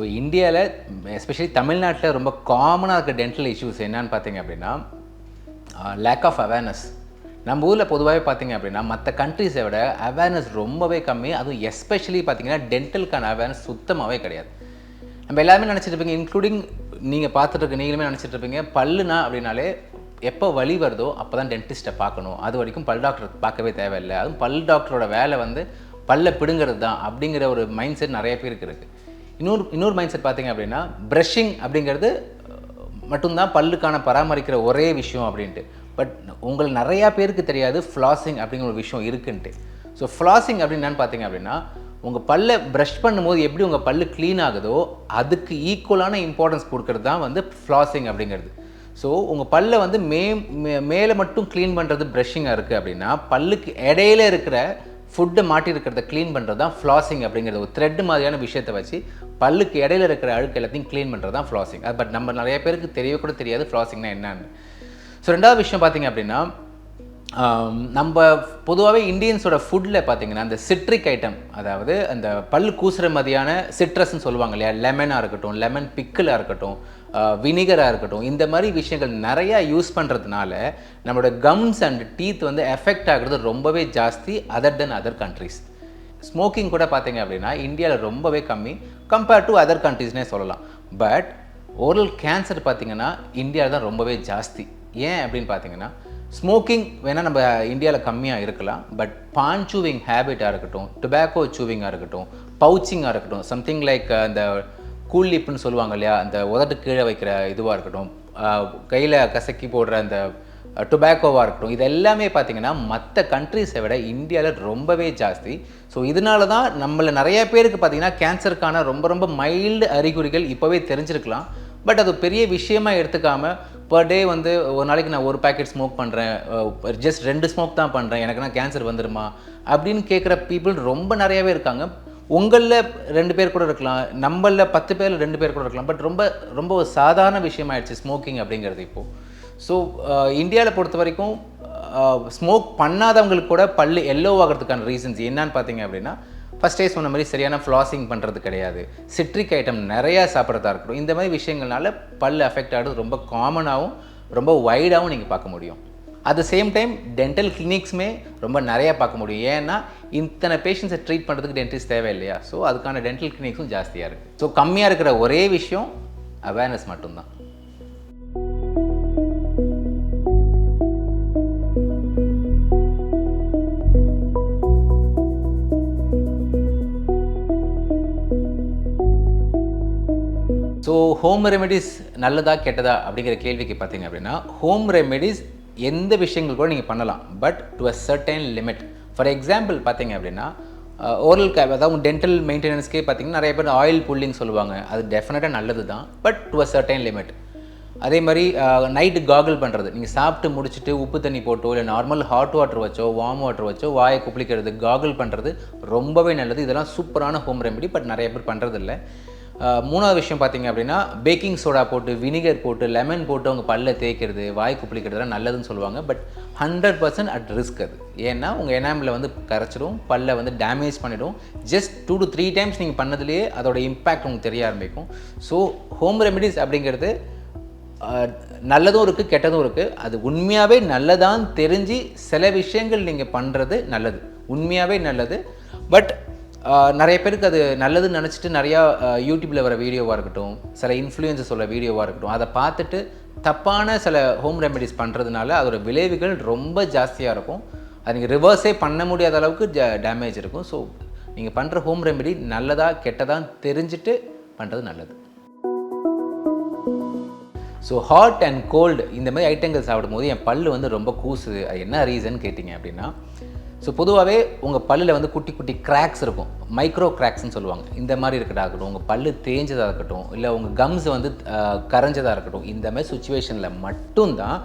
So இந்தியாவில் especially தமிழ்நாட்டில் ரொம்ப காமனாக இருக்க டென்டல் இஷ்யூஸ் என்னன்னு பார்த்தீங்க அப்படின்னா லேக் ஆஃப் அவேர்னஸ் நம்ம ஊரில் பொதுவாகவே பார்த்தீங்க அப்படின்னா மற்ற கண்ட்ரீஸை விட அவேர்னஸ் ரொம்பவே கம்மி. அதுவும் எஸ்பெஷலி பார்த்தீங்கன்னா டென்டலுக்கான அவேர்னஸ் சுத்தமாகவே கிடையாது. நம்ம எல்லாருமே நினச்சிட்டு இருப்பீங்க இன்க்ளூடிங் நீங்கள் பார்த்துட்டு நீங்களுமே நினச்சிட்ருப்பீங்க பல்லுனா அப்படின்னாலே எப்போ வலி வருதோ அப்போ தான் டென்டிஸ்ட்டை பார்க்கணும் அது வரைக்கும் பல் டாக்டர் பார்க்கவே தேவையில்லை. அதுவும் பல் டாக்டரோட வேலை வந்து பல்ல பிடுங்கிறது தான் அப்படிங்கிற ஒரு மைண்ட் செட் நிறைய பேருக்கு இருக்குது இன்னொரு இன்னொரு மைண்ட் செட் பார்த்தீங்க அப்படின்னா ப்ரஷிங் அப்படிங்கிறது மட்டும்தான் பல்லுக்கான பராமரிக்கிற ஒரே விஷயம் அப்படின்ட்டு. பட் உங்கள் நிறையா பேருக்கு தெரியாது ஃப்ளாசிங் அப்படிங்கிற ஒரு விஷயம் இருக்குன்ட்டு. ஸோ ஃப்ளாசிங் அப்படின்னு என்னன்னு பார்த்தீங்க அப்படின்னா உங்கள் பல்லை ப்ரஷ் பண்ணும்போது எப்படி உங்கள் பல்லு க்ளீன் ஆகுதோ அதுக்கு ஈக்குவலான இம்பார்ட்டன்ஸ் கொடுக்கறது தான் வந்து ஃப்ளாசிங் அப்படிங்கிறது. ஸோ உங்கள் பல்லை வந்து மே மே- மேலே மட்டும் க்ளீன் பண்ணுறது ப்ரஷிங்காக இருக்குது அப்படின்னா பல்லுக்கு இடையில இருக்கிற ஃபுட்டை மாட்டி இருக்கிறத க்ளீன் பண்ணுறது தான் ஃப்ளாசிங் அப்படிங்கிறது. ஒரு த்ரெட் மாதிரியான விஷயத்தை வச்சு பல்லுக்கு இடையில இருக்கிற அழுக்கு எல்லாத்தையும் க்ளீன் பண்ணுறது தான் ஃப்ளாசிங் அது பட் நம்ம நிறைய பேருக்கு தெரியவே கூட தெரியாது ஃப்ளாசிங்னா என்னன்னு. ஸோ ரெண்டாவது விஷயம் பார்த்தீங்க அப்படின்னா நம்ம பொதுவாகவே இந்தியன்ஸோட ஃபுட்டில் பார்த்தீங்கன்னா அந்த சிட்ரிக் ஐட்டம் அதாவது அந்த பல் கூசுற மாதிரியான சிட்ரஸ்ன்னு சொல்லுவாங்க இல்லையா? லெமனாக இருக்கட்டும் லெமன் பிக்கிளாக இருக்கட்டும் வினிகராக இருக்கட்டும் இந்த மாதிரி விஷயங்கள் நிறையா யூஸ் பண்ணுறதுனால நம்மளோட கம்ஸ் அண்ட் டீத் வந்து எஃபெக்ட் ஆகிறது ரொம்பவே ஜாஸ்தி other than other countries smoking கூட பார்த்தீங்க அப்படின்னா இந்தியாவில் ரொம்பவே கம்மி கம்பேர்ட் டு அதர் கண்ட்ரீஸ்னே சொல்லலாம். பட் ஓரல் கேன்சர் பார்த்தீங்கன்னா இந்தியாவில் தான் ரொம்பவே ஜாஸ்தி. ஏன் அப்படின்னு பார்த்தீங்கன்னா ஸ்மோக்கிங் வேணால் நம்ம இந்தியாவில் கம்மியாக இருக்கலாம் பட் பான் சூவிங் ஹேபிட்டாக இருக்கட்டும் டொபாக்கோ சூவிங்காக இருக்கட்டும் பவுச்சிங்காக இருக்கட்டும் சம்திங் லைக் அந்த கூல்லிப்புன்னு சொல்லுவாங்க இல்லையா? அந்த உதட்டு கீழே வைக்கிற இதுவாக இருக்கட்டும் கையில் கசக்கி போடுற அந்த டொபாக்கோவாக இருக்கட்டும் இது எல்லாமே பார்த்தீங்கன்னா மற்ற கண்ட்ரீஸை விட இந்தியாவில் ரொம்பவே ஜாஸ்தி. ஸோ இதனால தான் நம்மள நிறைய பேருக்கு பார்த்தீங்கன்னா கேன்சருக்கான ரொம்ப ரொம்ப மைல்டு அறிகுறிகள் இப்போவே தெரிஞ்சிருக்கலாம். பட் அது பெரிய விஷயமா எடுத்துக்காமல் பர் டே வந்து ஒரு நாளைக்கு நான் ஒரு பேக்கெட் ஸ்மோக் பண்ணுறேன் ஜஸ்ட் ரெண்டு ஸ்மோக் தான் பண்ணுறேன் எனக்கு நான் கேன்சர் வந்துடுமா அப்படின்னு கேட்குற பீப்புள் ரொம்ப நிறையவே இருக்காங்க. உங்களில் ரெண்டு பேர் கூட இருக்கலாம் நம்மளில் பத்து பேரில் ரெண்டு பேர் கூட இருக்கலாம் பட் ரொம்ப ரொம்ப ஒரு சாதாரண விஷயமாயிடுச்சு ஸ்மோக்கிங் அப்படிங்கிறது இப்போது ஸோ இந்தியாவில் பொறுத்த வரைக்கும் ஸ்மோக் பண்ணாதவங்களுக்கு கூட பல்லு எல்லோ ஆகிறதுக்கான ரீசன்ஸ் என்னன்னு பார்த்தீங்க அப்படின்னா ஃபஸ்ட்டே சொன்ன மாதிரி சரியான ஃப்ளாசிங் பண்ணுறது கிடையாது. சிட்ரிக் ஐட்டம் நிறையா சாப்பிட்றதா இருக்கட்டும். இந்த மாதிரி விஷயங்கள்னால பல் அஃபெக்ட் ஆகிறது ரொம்ப காமனாகவும் ரொம்ப வைடாகவும் நீங்கள் பார்க்க முடியும். At the same time dental கிளினிக்ஸுமே ரொம்ப நிறையா பார்க்க முடியும். ஏன்னா இத்தனை பேஷண்ட்ஸை ட்ரீட் பண்ணுறதுக்கு டென்டிஸ்ட் தேவை இல்லையா ஸோ அதுக்கான டென்டல் கிளினிக்ஸும் ஜாஸ்தியாக இருக்குது ஸோ கம்மியாக இருக்கிற ஒரே விஷயம் அவேர்னஸ் மட்டும்தான். ஸோ ஹோம் ரெமெடிஸ் நல்லதா கெட்டதா அப்படிங்கிற கேள்விக்கு பார்த்தீங்க அப்படின்னா ஹோம் ரெமெடிஸ் எந்த விஷயங்கள் கூட நீங்கள் பண்ணலாம் but to a certain limit for example பார்த்தீங்க அப்படின்னா ஓரல் கேப் அதாவது டென்டல் மெயின்டெனன்ஸ்க்கே பார்த்தீங்கன்னா நிறைய பேர் ஆயில் புல்லிங் சொல்லுவாங்க. அது டெஃபினட்டாக நல்லது தான் but to a certain limit அதே மாதிரி நைட்டு காகிள் பண்ணுறது நீங்கள் சாப்பிட்டு முடிச்சுட்டு உப்பு தண்ணி போட்டோ இல்லை நார்மல் ஹாட் வாட்டர் வச்சோ வார்ம் வாட்டர் வச்சோ வாயை குப்பிளிக்கிறது காகிள் பண்ணுறது ரொம்பவே நல்லது. இதெல்லாம் சூப்பரான ஹோம் ரெமெடி பட் நிறைய பேர் பண்ணுறதில்ல மூணாவது விஷயம் பார்த்தீங்க அப்படின்னா பேக்கிங் சோடா போட்டு வினிகர் போட்டு லெமன் போட்டு அவங்க பல்ல தேய்க்கிறது வாய் குப்பிளிக்கிறதுலாம் நல்லதுன்னு சொல்லுவாங்க. But hundred percent at risk அது. ஏன்னா உங்கள் எனாமில் வந்து கரைச்சிடும் பல்ல வந்து டேமேஜ் பண்ணிடும். Just two to three times நீங்கள் பண்ணதுலேயே அதோட இம்பேக்ட் உங்களுக்கு தெரிய ஆரம்பிக்கும். ஸோ ஹோம் ரெமெடிஸ் அப்படிங்கிறது நல்லதும் இருக்குது கெட்டதும் இருக்குது அது உண்மையாகவே நல்லதான்னு தெரிஞ்சு சில விஷயங்கள் நீங்கள் பண்ணுறது நல்லது. உண்மையாகவே நல்லது. பட் நிறைய பேருக்கு அது நல்லதுன்னு நினச்சிட்டு நிறையா யூடியூப்பில் வர வீடியோவாக இருக்கட்டும் சில இன்ஃப்ளூயன்சஸ் உள்ள வீடியோவாக இருக்கட்டும் அதை பார்த்துட்டு தப்பான சில ஹோம் ரெமெடிஸ் பண்ணுறதுனால அதோட விளைவுகள் ரொம்ப ஜாஸ்தியாக இருக்கும். அது நீங்கள் ரிவர்ஸே பண்ண முடியாத அளவுக்கு டேமேஜ் இருக்கும். ஸோ நீங்கள் பண்ணுற ஹோம் ரெமெடி நல்லதாக கெட்டதாக தெரிஞ்சுட்டு பண்ணுறது நல்லது. ஸோ ஹாட் அண்ட் கோல்டு இந்த மாதிரி ஐட்டங்கள் சாப்பிடும்போது என் பல் வந்து ரொம்ப கூசுது. அது என்ன ரீசன் கேட்டிங்க அப்படின்னா ஸோ பொதுவாகவே உங்கள் பல்லில் வந்து குட்டி குட்டி கிராக்ஸ் இருக்கும். மைக்ரோ கிராக்ஸ்னு சொல்லுவாங்க. இந்த மாதிரி இருக்கட்டாகட்டும் இருக்கட்டும் உங்கள் பல்லு தேஞ்சதாக இருக்கட்டும் இல்லை உங்கள் கம்ஸ் வந்து கரைஞ்சதாக இருக்கட்டும் இந்த மாதிரி சுச்சுவேஷனில் மட்டும்தான்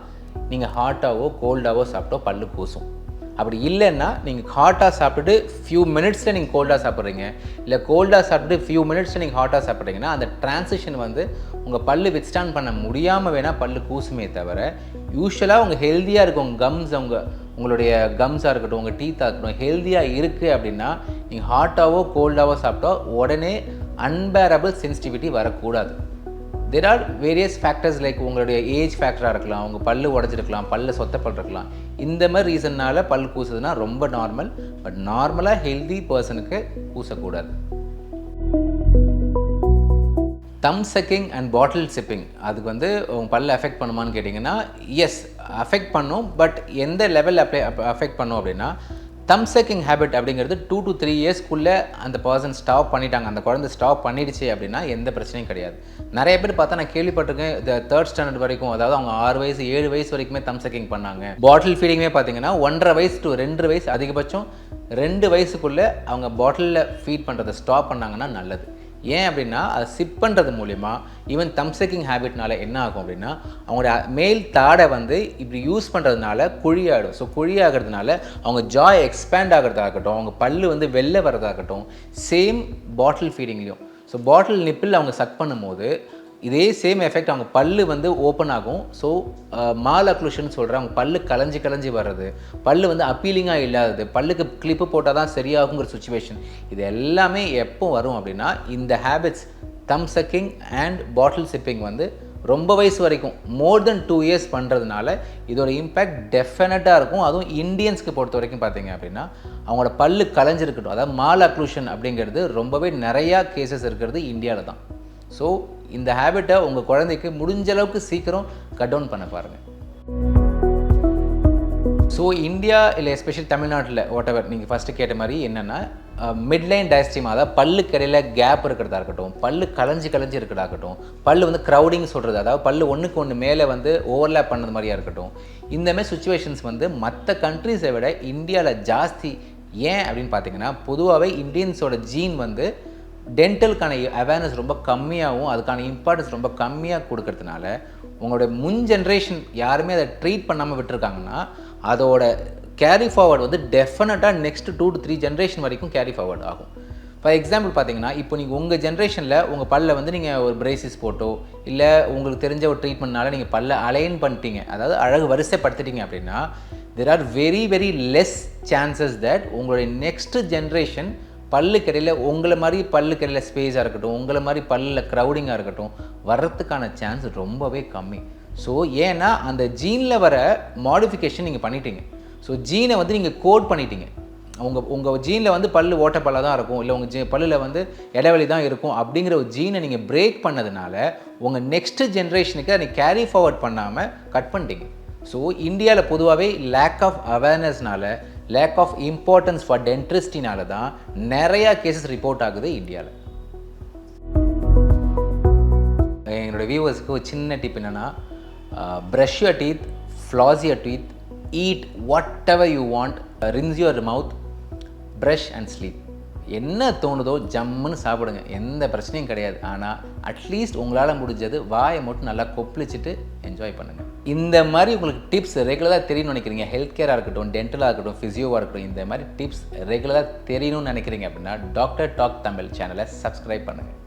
நீங்கள் ஹாட்டாவோ கோல்டாவோ சாப்பிட்டோ பல்லு கூசும் அப்படி இல்லைன்னா நீங்கள் ஹாட்டாக சாப்பிட்டுட்டு ஃபியூ மினிட்ஸில் நீங்கள் கோல்டாக சாப்பிட்றீங்க இல்லை கோல்டாக சாப்பிட்டுட்டு ஃபியூ மினிட்ஸில் நீங்கள் ஹாட்டாக சாப்பிட்றீங்கன்னா அந்த டிரான்சிஷன் வந்து உங்கள் பல்லு வித்ஸ்டாண்ட் பண்ண முடியாமல் வேணால் பல்லு கூசுமே தவிர யூஸ்வலாக உங்கள் ஹெல்த்தியாக இருக்கும் உங்கள் கம்ஸ் அவங்க உங்களுடைய கம்ஸாக இருக்கட்டும் உங்கள் டீத்தாக இருக்கட்டும் ஹெல்த்தியாக இருக்குது அப்படின்னா நீங்கள் ஹாட்டாவோ கோல்டாவோ சாப்பிட்டா உடனே அன்பேரபிள் சென்சிட்டிவிட்டி வரக்கூடாது. There are various factors like உங்களுடைய ஏஜ் ஃபேக்டராக இருக்கலாம் உங்கள் பல்லு உடஞ்சிருக்கலாம் பல்லு சொத்தப்பல் இருக்கலாம். இந்த மாதிரி ரீசன்னால் பல் கூசுதுன்னா ரொம்ப நார்மல் பட் நார்மலாக ஹெல்தி பர்சனுக்கு கூசக்கூடாது. Thumb sucking and bottle sipping அதுக்கு வந்து உங்கள் பல்ல அஃபெக்ட் பண்ணுமான்னு கேட்டிங்கன்னா எஸ் அஃபெக்ட் பண்ணும் பட் எந்த லெவல் அப்ளை அஃபெக்ட் பண்ணும் அப்படின்னா தம் செக்கிங் ஹேபிட் அப்படிங்கிறது டூ டு த்ரீ இயர்ஸ்க்குள்ளே அந்த பர்சன் ஸ்டாப் பண்ணிட்டாங்க அந்த குழந்தை ஸ்டாப் பண்ணிடுச்சு அப்படின்னா எந்த பிரச்சனையும் கிடையாது. நிறைய பேர் பார்த்தா நான் கேள்விப்பட்டிருக்கேன் இந்த தேர்ட் ஸ்டாண்டர்ட் வரைக்கும் அதாவது அவங்க ஆறு வயசு ஏழு வயசு வரைக்குமே தம் செக்கிங் பண்ணாங்க. பாட்டில் ஃபீடிங்குமே பார்த்தீங்கன்னா ஒன்றரை வயசு டு ரெண்டு வயசு அதிகபட்சம் ரெண்டு வயசுக்குள்ளே அவங்க பாட்டிலில் ஃபீட் பண்ணுறதை ஸ்டாப் பண்ணாங்கன்னா நல்லது. ஏன் அப்படின்னா அதை சிப் பண்ணுறது மூலிமா ஈவன் தம்சக்கிங் ஹேபிட்னால என்ன ஆகும் அப்படின்னா அவங்களோட மேல் தாடை வந்து இப்படி யூஸ் பண்ணுறதுனால குழியாடும் ஸோ குழியாகிறதுனால அவங்க ஜாய் எக்ஸ்பேண்ட் ஆகிறதாகட்டும் அவங்க பல்லு வந்து வெளில வர்றதாகட்டும் சேம் பாட்டில் ஃபீடிங்லேயும் ஸோ பாட்டில் நிப்பில் அவங்க சக் பண்ணும்போது இதே சேம் எஃபெக்ட் அவங்க பல்லு வந்து ஓப்பன் ஆகும். ஸோ மால் அக்ளூஷன் சொல்கிற அவங்க பல்லு கலைஞ்சி கலைஞ்சி வர்றது. பல்லு வந்து அப்பீலிங்காக இல்லாதது. பல்லுக்கு கிளிப்பு போட்டால் தான் சரியாகுங்கிற சுச்சுவேஷன் இது எல்லாமே எப்போ வரும் அப்படின்னா இந்த habits thumb sucking and bottle sipping வந்து ரொம்ப வயசு வரைக்கும் மோர் தென் டூ இயர்ஸ் பண்ணுறதுனால இதோட இம்பேக்ட் டெஃபினட்டாக இருக்கும். அதுவும் இந்தியன்ஸ்க்கு பொறுத்த வரைக்கும் பார்த்தீங்க அப்படின்னா அவங்களோட பல்லு கலைஞ்சிருக்கட்டும். அதாவது மால் அக்ளூஷன் அப்படிங்கிறது ரொம்பவே நிறையா கேசஸ் இருக்கிறது இந்தியாவில் தான் ஸோ இந்த ஹேபிட்டை உங்கள் குழந்தைக்கு முடிஞ்ச அளவுக்கு சீக்கிரம் கட் டவுன் பண்ண பாருங்கள் ஸோ இந்தியா இல்லை எஸ்பெஷலி தமிழ்நாட்டில் வாட் எவர் நீங்கள் ஃபஸ்ட்டு கேட்ட மாதிரி என்னென்னா மிட்லைன் டயஸ்டிமா அதாவது பல்லு கடையில் கேப் இருக்கிறதா இருக்கட்டும் பல்லு கலைஞ்சி கலைஞ்சி இருக்கிறதா இருக்கட்டும் பல்லு வந்து க்ரௌடிங் சொல்கிறது அதாவது பல்லு ஒன்றுக்கு ஒன்று மேலே வந்து ஓவர்லேப் பண்ணது மாதிரியாக இருக்கட்டும் இந்தமாதிரி சுச்சுவேஷன்ஸ் வந்து மற்ற கண்ட்ரீஸை விட இந்தியாவில் ஜாஸ்தி. ஏன் அப்படின்னு பார்த்தீங்கன்னா பொதுவாகவே இந்தியன்ஸோட ஜீன் வந்து டென்டலுக்கான அவேர்னஸ் ரொம்ப கம்மியாகவும் அதுக்கான இம்பார்ட்டன்ஸ் ரொம்ப கம்மியாக கொடுக்கறதுனால உங்களோட முன் ஜென்ரேஷன் யாருமே அதை ட்ரீட் பண்ணாமல் விட்டுருக்காங்கன்னா அதோட கேரி ஃபார்வர்டு வந்து டெஃபினட்டாக next two to three generation வரைக்கும் கேரி ஃபார்வர்டு ஆகும். ஃபார் எக்ஸாம்பிள் பார்த்தீங்கன்னா இப்போ நீங்கள் உங்கள் ஜென்ரேஷனில் உங்கள் பல்ல வந்து நீங்கள் ஒரு பிரேசிஸ் போட்டோ இல்லை உங்களுக்கு தெரிஞ்ச ஒரு ட்ரீட்மெண்ட்னால நீங்கள் பல்ல அலைன் பண்ணிட்டீங்க அதாவது அழகு வரிசைப்படுத்திட்டீங்க அப்படின்னா there are very very less chances that உங்களுடைய நெக்ஸ்ட் ஜென்ரேஷன் பல்லுக்கடையில் உங்களை மாதிரி பல்லுக்கடையில் ஸ்பேஸாக இருக்கட்டும் உங்களை மாதிரி பல்லில் க்ரௌடிங்காக இருக்கட்டும் வர்றதுக்கான சான்ஸ் ரொம்பவே கம்மி. ஸோ ஏன்னா அந்த ஜீனில் வர மாடிஃபிகேஷன் நீங்கள் பண்ணிட்டீங்க. ஸோ ஜீனை வந்து நீங்கள் கோட் பண்ணிட்டீங்க. உங்கள் உங்கள் ஜீனில் வந்து பல்லு ஓட்டப்பல்லாக தான் இருக்கும் இல்லை உங்கள் ஜீ பல்லில் வந்து இடைவெளி தான் இருக்கும் அப்படிங்கிற ஒரு ஜீனை நீங்கள் பிரேக் பண்ணதுனால உங்கள் நெக்ஸ்ட் ஜென்ரேஷனுக்கு அதை கேரி ஃபார்வர்ட் பண்ணாமல் கட் பண்ணிட்டீங்க. ஸோ இந்தியாவில் பொதுவாகவே லேக் ஆஃப் அவேர்னஸ்னால லேக் ஆஃப் இம்பார்ட்டன்ஸ் ஃபார் டென்ட்ரிஸ்டினால தான் நிறையா கேசஸ் ரிப்போர்ட் ஆகுது இந்தியாவில் என்னோடய வியூவர்ஸ்க்கு ஒரு சின்ன டிப் என்னென்னா brush your teeth floss your teeth eat whatever you want rinse your mouth brush and sleep என்ன தோணுதோ ஜம்முன்னு சாப்பிடுங்க. எந்த பிரச்சனையும் கிடையாது. ஆனால் அட்லீஸ்ட் உங்களால் முடிஞ்சது வாயை மட்டும் நல்லா கொப்பளிச்சுட்டு என்ஜாய் பண்ணுங்கள் இந்த மாதிரி உங்களுக்கு டிப்ஸ் ரெகுலராக தெரியணும்னு நினைக்கிறீங்க. ஹெல்த் கேராக இருக்கட்டும் டென்டலாக இருக்கட்டும் ஃபிசியோவாக இருக்கட்டும் இந்த மாதிரி டிப்ஸ் ரெகுலராக தெரியணும்னு நினைக்கிறீங்க அப்படின்னா டாக்டர் டாக் தமிழ் சேனலை சப்ஸ்கிரைப் பண்ணுங்கள்